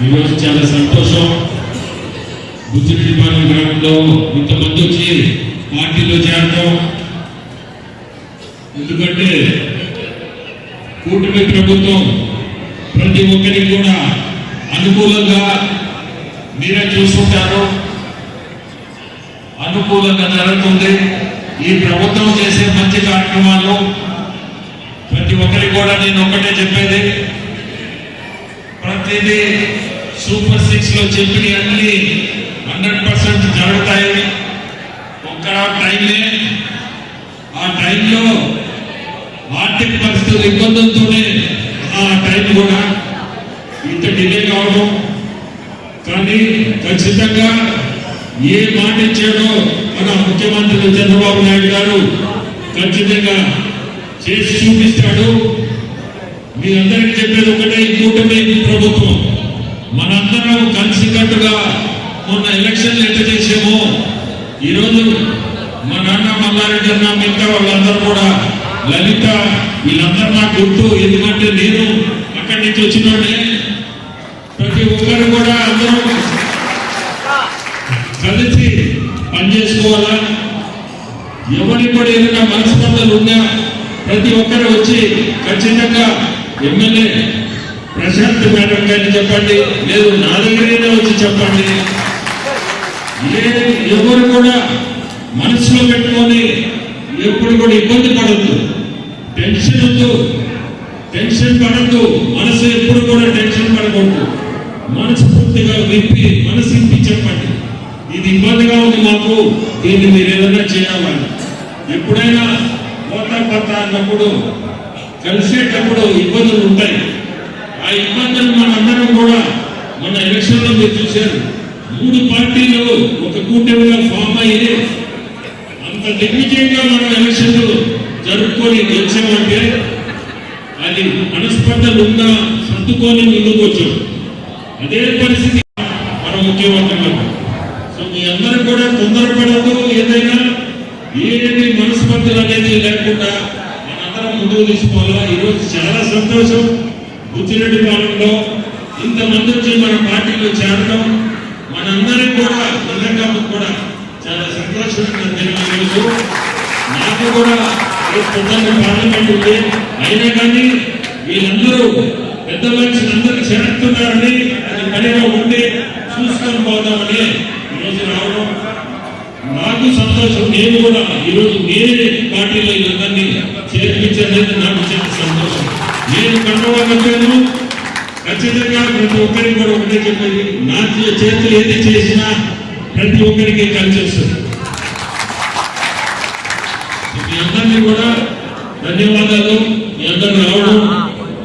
ఈరోజు చాలా సంతోషం బుద్ధిపాలెం గ్రామంలో ఇంతమంది వచ్చి పార్టీలో చేరడం ఎందుకంటే కూటమి ప్రభుత్వం ప్రతి ఒక్కరికి కూడా అనుకూలంగా మీరే చూసుకుంటారు అనుకూలంగా జరుగుతుంది. ఈ ప్రభుత్వం చేసే మంచి కార్యక్రమాలు ప్రతి ఒక్కరికి కూడా నేను ఒకటే చెప్పేది. ప్రతిదీ సూపర్ సిక్స్లో చెప్పిన అన్ని హండ్రెడ్ పర్సెంట్ జరుగుతాయి ఒక్క టైమే ఆ టైంలో ఆర్థిక పరిస్థితులు ఇబ్బందులతోనే ఆ టైం కూడా ఇంత డిలే కావడం. కానీ ఖచ్చితంగా ఏ మాట ఇచ్చాడో మన ముఖ్యమంత్రి చంద్రబాబు నాయుడు గారు ఖచ్చితంగా చేసి చూపిస్తాడు. మీ అందరికీ చెప్పేది ఒకటే ఈ కూటమి ప్రభుత్వం. మనందరం కలిసికట్టుగా మొన్న ఎలక్షన్లు ఎట్లా చేసామో ఈరోజు మా నాన్న మల్లారెడ్డి అన్న మిగతా వాళ్ళందరూ కూడా లలిత వీళ్ళందరూ నాకు గుర్తు ఎందుకంటే నేను అక్కడి నుంచి వచ్చినోడే ప్రతి ఒక్కరు కూడా అందరం కలిసి పనిచేసుకోవాలా? ఎవరి కూడా ఏదైనా మనస్పర్ధలు ఉన్నా ప్రతి ఒక్కరు వచ్చి ఖచ్చితంగా ఎమ్మెల్యే ప్రశాంత్ మేడం గారిని చెప్పండి. లేదు నా దగ్గరైనా వచ్చి చెప్పండి. ఎవరు కూడా మనసులో పెట్టుకొని ఎప్పుడు కూడా ఇబ్బంది పడద్దు. టెన్షన్ వద్దు. టెన్షన్ పడద్దు. మనసు ఎప్పుడు కూడా టెన్షన్ పడకూడదు. మనసు పూర్తిగా విప్పి మనసు ఇప్పి చెప్పండి. ఇది ఇబ్బందిగా ఉంది మాకు. దీన్ని మీరు ఏదైనా చేయాలని. ఎప్పుడైనా పోతా కొత్త అన్నప్పుడు కలిసేటప్పుడు ఇబ్బందులు ఉంటాయి. ఆ ఇబ్బందులు మనందరం కూడా మన ఎలక్షన్లో మీరు చూశారు. మూడు పార్టీలు ఒక కూటమిగా ఫామ్ అయ్యి అంత దిగ్విజయంగా మనం ఎలక్షన్లు జరుపుకొని గెలిచామంటే అది మనస్పర్ధలు ఉన్నా సర్దుకొని ముందుకు వచ్చాం. అదే పరిస్థితి మన ముఖ్యమంత్రి సో మీ అందరూ కూడా తొందరపడదు ఏదైనా ఏది మనస్పర్ధలు అనేది లేకుండా మనందరం ముందుకు తీసుకోవాలా? ఈరోజు చాలా సంతోషం. బుచ్చిరెడ్డి పాలనలో ఇంతమంది వచ్చి మన పార్టీలో చేరడం మనందరం కూడా నిజంగా కూడా చాలా సంతోషంగా దినం నాకు కూడా రేపు పార్లమెంట్ ఉంది. అయినా కానీ వీళ్ళందరూ పెద్ద మనుషులు అందరూ చేరుతున్నారని అది పనిలో ఉండి చూసుకొని పోదామని ఈరోజు రావడం నాకు సంతోషం. నేను కూడా ఈరోజు నేనే పార్టీలో ఇవన్నీ చేర్పించలేదు నాకు చాలా సంతోషం. నేను కన్నవాళ్ళు ఖచ్చితంగా ప్రతి ఒక్కరికి కూడా ఒకటే చెప్పేది నా చేతులు ఏది చేసినా ప్రతి ఒక్కరికి కలిసి వస్తుంది. మీ అందరినీ కూడా ధన్యవాదాలు. మీ అందరు రావడం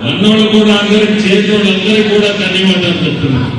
అన్నోళ్ళు కూడా అందరికి చేసిన వాళ్ళందరికీ కూడా ధన్యవాదాలు చెప్తున్నాను.